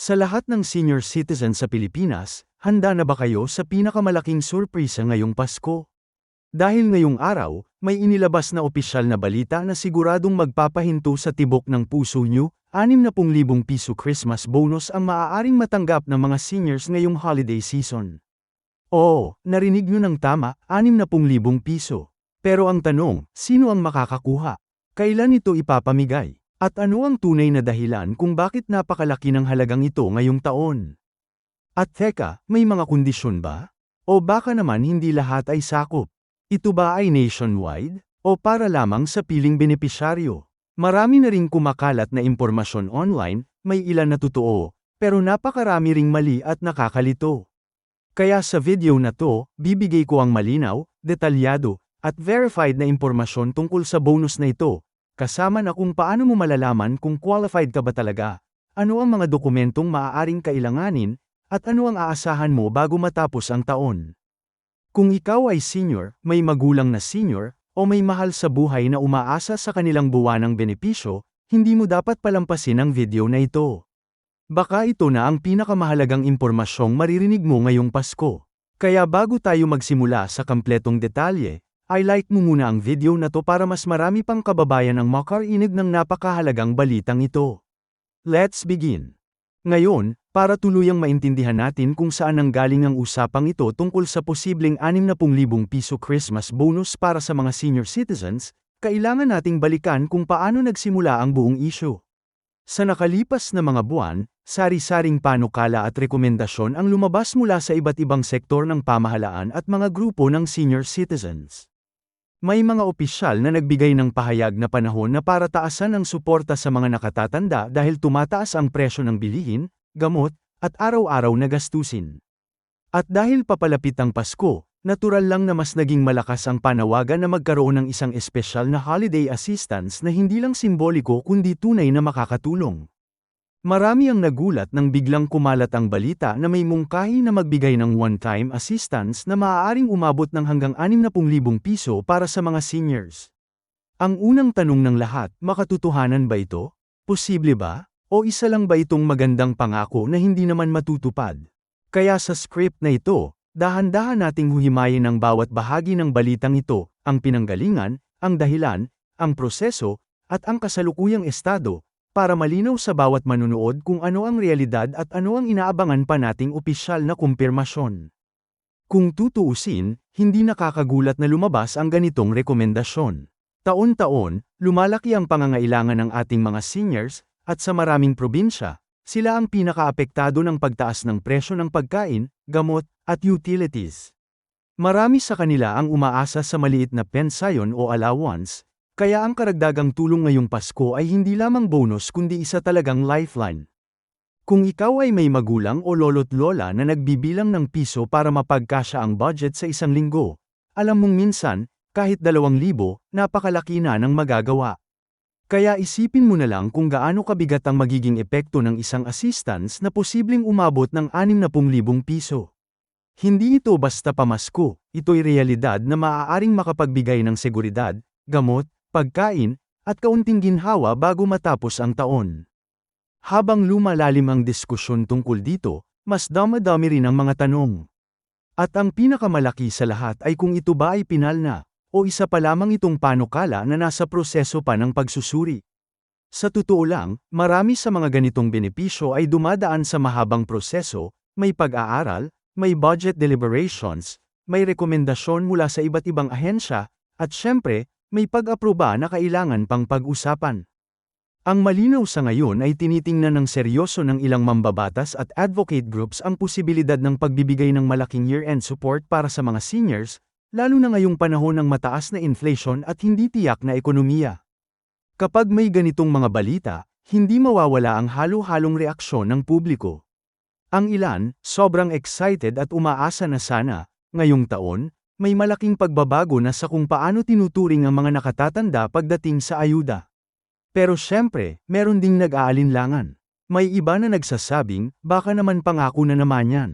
Sa lahat ng senior citizen sa Pilipinas, handa na ba kayo sa pinakamalaking surpresa ngayong Pasko? Dahil ngayong araw, may inilabas na opisyal na balita na siguradong magpapahinto sa tibok ng puso nyo, 60,000 piso Christmas bonus ang maaaring matanggap ng mga seniors ngayong holiday season. Oo, narinig nyo ng tama, 60,000 piso. Pero ang tanong, sino ang makakakuha? Kailan ito ipapamigay? At ano ang tunay na dahilan kung bakit napakalaki ng halagang ito ngayong taon? At teka, may mga kondisyon ba? O baka naman hindi lahat ay sakop? Ito ba ay nationwide? O para lamang sa piling benepisyaryo? Marami na ring kumakalat na impormasyon online, may ilan na totoo, pero napakarami ring mali at nakakalito. Kaya sa video na to, bibigay ko ang malinaw, detalyado, at verified na impormasyon tungkol sa bonus na ito, kasama na kung paano mo malalaman kung qualified ka ba talaga, ano ang mga dokumentong maaaring kailanganin, at ano ang aasahan mo bago matapos ang taon. Kung ikaw ay senior, may magulang na senior, o may mahal sa buhay na umaasa sa kanilang buwanang benepisyo, hindi mo dapat palampasin ang video na ito. Baka ito na ang pinakamahalagang impormasyong maririnig mo ngayong Pasko. Kaya bago tayo magsimula sa kampletong detalye, Like mo muna ang video na to para mas marami pang kababayan ang makarinig ng napakahalagang balitang ito. Let's begin. Ngayon, para tuluyang maintindihan natin kung saan nanggaling ang usapang ito tungkol sa posibleng 60,000 piso Christmas bonus para sa mga senior citizens, kailangan nating balikan kung paano nagsimula ang buong issue. Sa nakalipas na mga buwan, sari-saring panukala at rekomendasyon ang lumabas mula sa iba't ibang sektor ng pamahalaan at mga grupo ng senior citizens. May mga opisyal na nagbigay ng pahayag na panahon na para taasan ang suporta sa mga nakatatanda dahil tumataas ang presyo ng bilihin, gamot, at araw-araw na gastusin. At dahil papalapit ang Pasko, natural lang na mas naging malakas ang panawagan na magkaroon ng isang espesyal na holiday assistance na hindi lang simboliko kundi tunay na makakatulong. Marami ang nagulat nang biglang kumalat ang balita na may mungkahi na magbigay ng one-time assistance na maaaring umabot ng hanggang 60,000 piso para sa mga seniors. Ang unang tanong ng lahat, makatutuhanan ba ito? Posible ba? O isa lang ba itong magandang pangako na hindi naman matutupad? Kaya sa script na ito, dahan-dahan nating huhimayin ang bawat bahagi ng balitang ito, ang pinanggalingan, ang dahilan, ang proseso, at ang kasalukuyang estado, para malinaw sa bawat manunood kung ano ang realidad at ano ang inaabangan pa nating opisyal na kumpirmasyon. Kung tutuusin, hindi nakakagulat na lumabas ang ganitong rekomendasyon. Taon-taon, lumalaki ang pangangailangan ng ating mga seniors, at sa maraming probinsya, sila ang pinakaapektado ng pagtaas ng presyo ng pagkain, gamot, at utilities. Marami sa kanila ang umaasa sa maliit na pensayon o allowance, kaya ang karagdagang tulong ngayong Pasko ay hindi lamang bonus kundi isa talagang lifeline. Kung ikaw ay may magulang o lolo't lola na nagbibilang ng piso para mapagkasya ang budget sa isang linggo, alam mong minsan, kahit dalawang libo, napakalaki na ng magagawa. Kaya isipin mo na lang kung gaano kabigat ang magiging epekto ng isang assistance na posibleng umabot ng 60,000 piso. Hindi ito basta pamasko, ito'y realidad na maaaring makapagbigay ng seguridad, gamot, pagkain, at kaunting ginhawa bago matapos ang taon. Habang lumalalim ang diskusyon tungkol dito, mas damadami rin ang mga tanong. At ang pinakamalaki sa lahat ay kung ito ba ay pinal na, o isa pa lamang itong panukala na nasa proseso pa ng pagsusuri. Sa totoo lang, marami sa mga ganitong benepisyo ay dumadaan sa mahabang proseso, may pag-aaral, may budget deliberations, may rekomendasyon mula sa iba't ibang ahensya, at syempre, may pag-aproba na kailangan pang pag-usapan. Ang malinaw sa ngayon ay tinitingnan ng seryoso ng ilang mambabatas at advocate groups ang posibilidad ng pagbibigay ng malaking year-end support para sa mga seniors, lalo na ngayong panahon ng mataas na inflation at hindi tiyak na ekonomiya. Kapag may ganitong mga balita, hindi mawawala ang halo-halong reaksyon ng publiko. Ang ilan, sobrang excited at umaasa na sana, ngayong taon, may malaking pagbabago na sa kung paano tinuturing ang mga nakatatanda pagdating sa ayuda. Pero syempre, meron ding nag-aalinlangan. May iba na nagsasabing, baka naman pangako na naman yan.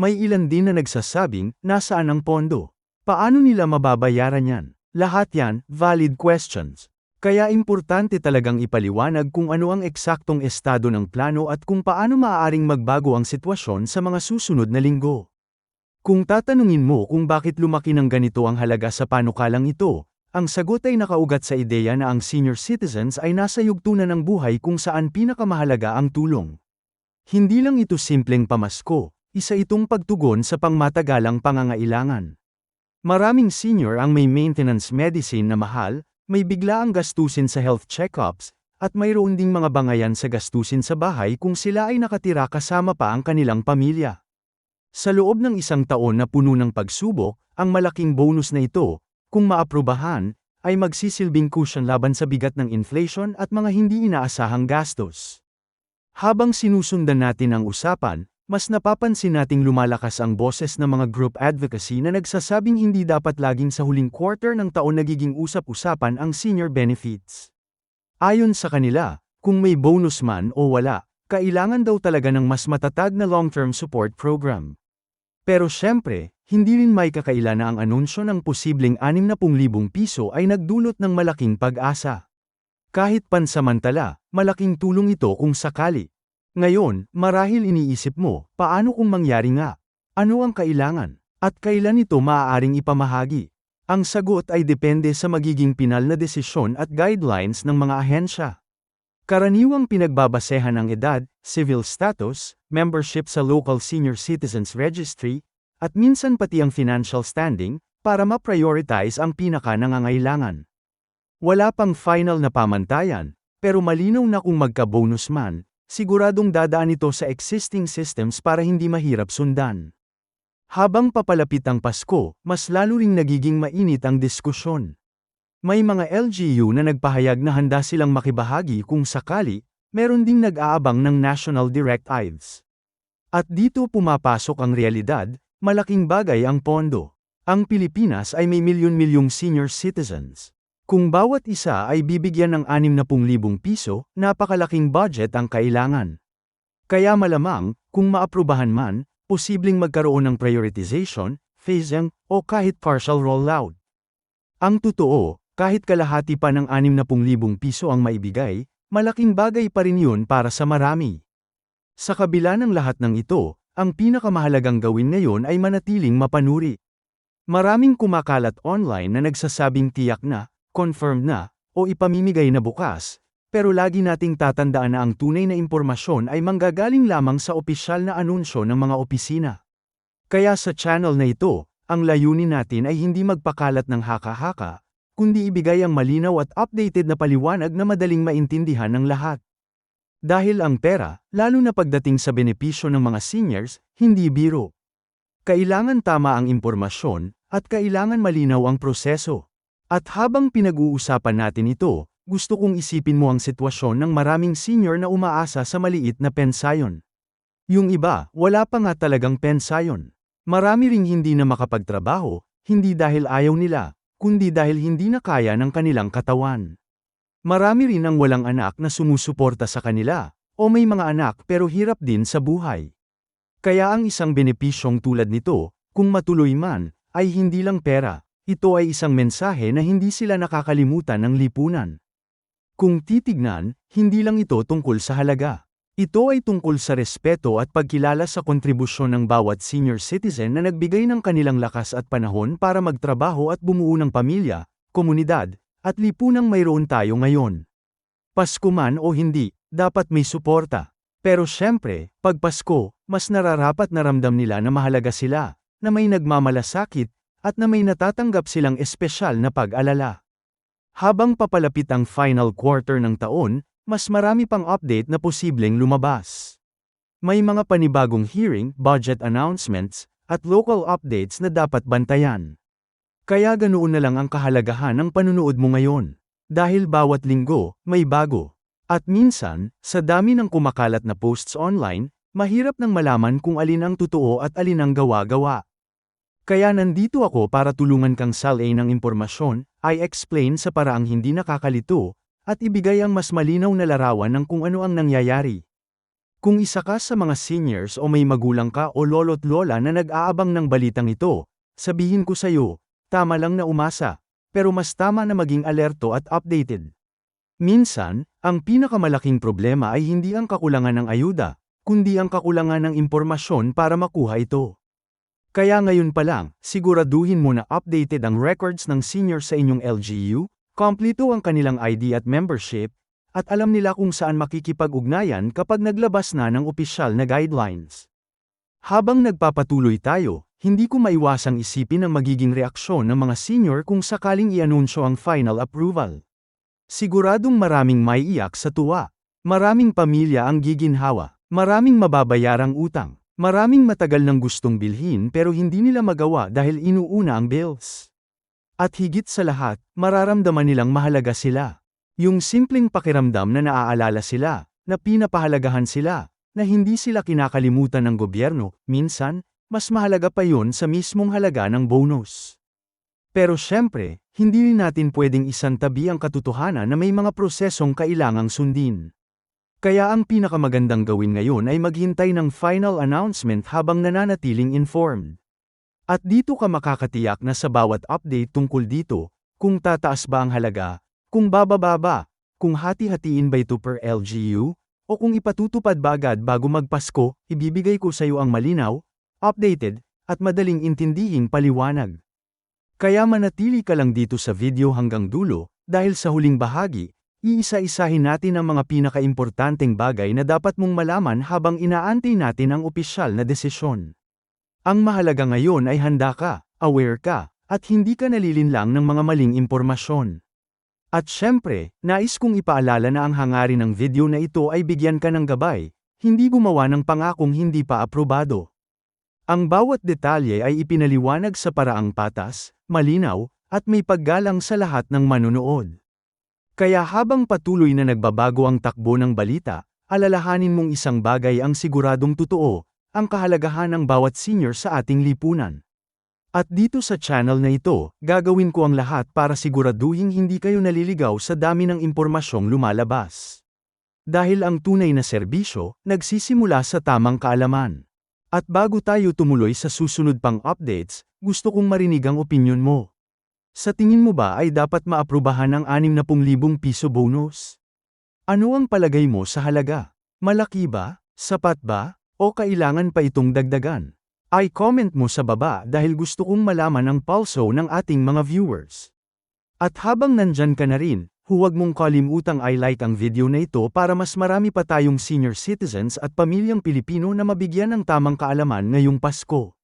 May ilan din na nagsasabing, nasaan ang pondo? Paano nila mababayaran yan? Lahat yan, valid questions. Kaya importante talagang ipaliwanag kung ano ang eksaktong estado ng plano at kung paano maaaring magbago ang sitwasyon sa mga susunod na linggo. Kung tatanungin mo kung bakit lumaki ng ganito ang halaga sa panukalang ito, ang sagot ay nakaugat sa ideya na ang senior citizens ay nasa yugtunan ng buhay kung saan pinakamahalaga ang tulong. Hindi lang ito simpleng pamasko, isa itong pagtugon sa pangmatagalang pangangailangan. Maraming senior ang may maintenance medicine na mahal, may biglaang gastusin sa health checkups, at mayroon ding mga bangayan sa gastusin sa bahay kung sila ay nakatira kasama pa ang kanilang pamilya. Sa loob ng isang taon na puno ng pagsubok, ang malaking bonus na ito, kung maaprubahan, ay magsisilbing cushion laban sa bigat ng inflation at mga hindi inaasahang gastos. Habang sinusundan natin ang usapan, mas napapansin nating lumalakas ang boses ng mga group advocacy na nagsasabing hindi dapat laging sa huling quarter ng taon nagiging usap-usapan ang senior benefits. Ayon sa kanila, kung may bonus man o wala, kailangan daw talaga ng mas matatag na long-term support program. Pero syempre, hindi rin may kakaila na ang anunsyo ng posibleng 60,000 piso ay nagdulot ng malaking pag-asa. Kahit pansamantala, malaking tulong ito kung sakali. Ngayon, marahil iniisip mo, paano kung mangyari nga? Ano ang kailangan? At kailan ito maaaring ipamahagi? Ang sagot ay depende sa magiging pinal na desisyon at guidelines ng mga ahensya. Karaniwang pinagbabasehan ang edad, civil status, membership sa local senior citizens registry, at minsan pati ang financial standing, para ma-prioritize ang pinaka-nangangailangan. Wala pang final na pamantayan, pero malinaw na kung magka-bonus man, siguradong dadaan ito sa existing systems para hindi mahirap sundan. Habang papalapit ang Pasko, mas lalo ring nagiging mainit ang diskusyon. May mga LGU na nagpahayag na handa silang makibahagi kung sakali, meron ding nag-aabang ng National Directives. At dito pumapasok ang realidad, malaking bagay ang pondo. Ang Pilipinas ay may milyon-milyong senior citizens. Kung bawat isa ay bibigyan ng 60,000 piso, napakalaking budget ang kailangan. Kaya malamang, kung maaprubahan man, posibleng magkaroon ng prioritization, phasing, o kahit partial rollout. Ang totoo, kahit kalahati pa ng 60,000 piso ang maibigay, malaking bagay pa rin yun para sa marami. Sa kabila ng lahat ng ito, ang pinakamahalagang gawin ngayon ay manatiling mapanuri. Maraming kumakalat online na nagsasabing tiyak na, confirmed na, o ipamimigay na bukas, pero lagi nating tatandaan na ang tunay na impormasyon ay manggagaling lamang sa opisyal na anunsyo ng mga opisina. Kaya sa channel na ito, ang layunin natin ay hindi magpakalat ng haka-haka, kundi ibigay ang malinaw at updated na paliwanag na madaling maintindihan ng lahat. Dahil ang pera, lalo na pagdating sa benepisyo ng mga seniors, hindi biro. Kailangan tama ang impormasyon, at kailangan malinaw ang proseso. At habang pinag-uusapan natin ito, gusto kong isipin mo ang sitwasyon ng maraming senior na umaasa sa maliit na pensayon. Yung iba, wala pa nga talagang pensayon. Marami ring hindi na makapagtrabaho, hindi dahil ayaw nila, kundi dahil hindi na kaya ng kanilang katawan. Marami rin ang walang anak na sumusuporta sa kanila, o may mga anak pero hirap din sa buhay. Kaya ang isang benepisyong tulad nito, kung matuloy man, ay hindi lang pera, ito ay isang mensahe na hindi sila nakakalimutan ng lipunan. Kung titignan, hindi lang ito tungkol sa halaga. Ito ay tungkol sa respeto at pagkilala sa kontribusyon ng bawat senior citizen na nagbigay ng kanilang lakas at panahon para magtrabaho at bumuo ng pamilya, komunidad, at lipunang mayroon tayo ngayon. Pasko man o hindi, dapat may suporta. Pero syempre, pag Pasko, mas nararapat na ramdam nila na mahalaga sila, na may nagmamalasakit, at na may natatanggap silang espesyal na pag-alala. Habang papalapit ang final quarter ng taon, mas marami pang update na posibleng lumabas. May mga panibagong hearing, budget announcements, at local updates na dapat bantayan. Kaya ganoon na lang ang kahalagahan ng panunood mo ngayon. Dahil bawat linggo, may bago. At minsan, sa dami ng kumakalat na posts online, mahirap nang malaman kung alin ang totoo at alin ang gawa-gawa. Kaya nandito ako para tulungan kang salay ng impormasyon, I explain sa paraang hindi nakakalito, at ibigay ang mas malinaw na larawan ng kung ano ang nangyayari. Kung isa ka sa mga seniors o may magulang ka o lolo't lola na nag-aabang ng balitang ito, sabihin ko sa'yo, tama lang na umasa, pero mas tama na maging alerto at updated. Minsan, ang pinakamalaking problema ay hindi ang kakulangan ng ayuda, kundi ang kakulangan ng impormasyon para makuha ito. Kaya ngayon pa lang, siguraduhin mo na updated ang records ng senior sa inyong LGU, kompleto ang kanilang ID at membership, at alam nila kung saan makikipag-ugnayan kapag naglabas na ng opisyal na guidelines. Habang nagpapatuloy tayo, hindi ko maiwasang isipin ang magiging reaksyon ng mga senior kung sakaling i-anunsyo ang final approval. Siguradong maraming maiiyak sa tuwa. Maraming pamilya ang giginhawa. Maraming mababayarang utang. Maraming matagal nang gustong bilhin pero hindi nila magawa dahil inuuna ang bills. At higit sa lahat, mararamdaman nilang mahalaga sila. Yung simpleng pakiramdam na naaalala sila, na pinapahalagahan sila, na hindi sila kinakalimutan ng gobyerno, minsan, mas mahalaga pa yon sa mismong halaga ng bonus. Pero syempre, hindi rin natin pwedeng isantabi ang katotohanan na may mga prosesong kailangang sundin. Kaya ang pinakamagandang gawin ngayon ay maghintay ng final announcement habang nananatiling informed. At dito ka makakatiyak na sa bawat update tungkol dito, kung tataas ba ang halaga, kung bababa ba, kung hati-hatiin ba ito per LGU, o kung ipatutupad ba agad bago magpasko, ibibigay ko sa iyo ang malinaw, updated, at madaling intindihing paliwanag. Kaya manatili ka lang dito sa video hanggang dulo, dahil sa huling bahagi, Iisa-isahin natin ang mga pinakaimportanteng bagay na dapat mong malaman habang inaantay natin ang opisyal na desisyon. Ang mahalaga ngayon ay handa ka, aware ka, at hindi ka nalilinlang ng mga maling impormasyon. At syempre, nais kong ipaalala na ang hangarin ng video na ito ay bigyan ka ng gabay, hindi gumawa ng pangakong hindi pa aprobado. Ang bawat detalye ay ipinaliwanag sa paraang patas, malinaw, at may paggalang sa lahat ng manunood. Kaya habang patuloy na nagbabago ang takbo ng balita, alalahanin mong isang bagay ang siguradong totoo, ang kahalagahan ng bawat senior sa ating lipunan. At dito sa channel na ito, gagawin ko ang lahat para siguraduhin hindi kayo naliligaw sa dami ng impormasyong lumalabas. Dahil ang tunay na serbisyo, nagsisimula sa tamang kaalaman. At bago tayo tumuloy sa susunod pang updates, gusto kong marinig ang opinyon mo. Sa tingin mo ba ay dapat maaprubahan ang 60,000 piso bonus? Ano ang palagay mo sa halaga? Malaki ba? Sapat ba? O kailangan pa itong dagdagan? Ay comment mo sa baba dahil gusto kong malaman ang pulso ng ating mga viewers. At habang nandyan ka na rin, huwag mong kalimutang i-like ang video na ito para mas marami pa tayong senior citizens at pamilyang Pilipino na mabigyan ng tamang kaalaman ngayong Pasko.